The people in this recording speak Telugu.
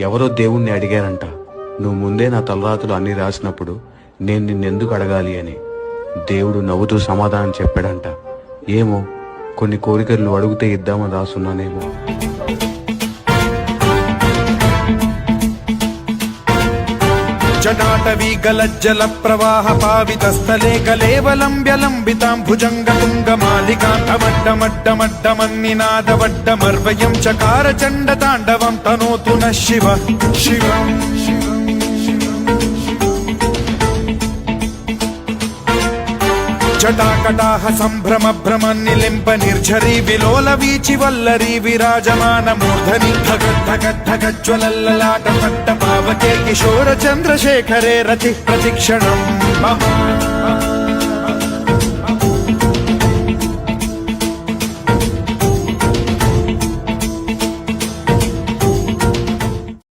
ఎవరో దేవుణ్ణి అడిగారంట. నువ్వు ముందే నా తలరాతులు అన్ని రాసినప్పుడు నేను నిన్నెందుకు అడగాలి అని. దేవుడు నవ్వుతూ సమాధానం చెప్పాడంట. ఏమో కొన్ని కోరికలు అడిగితే ఇద్దామని రాసున్నానేమో. జటాటవీ గలజ్జల ప్రవాహ పావితస్థలే కలేవలంబ్యలంబితాం భుజంగ తుంగ చకార చండ తాండవం తనోతు న శివ శివ జటాకటాహ సంభ్రమ భ్రమ నిలింప నిర్ఝరీ విలోల వీచి వల్లరీ విరాజమాన మూర్ధని ధగ ధగ జ్వలల్లలాట పట్ట పావకే కిశోర చంద్రశేఖరే రతి ప్రతిక్షణం. మహా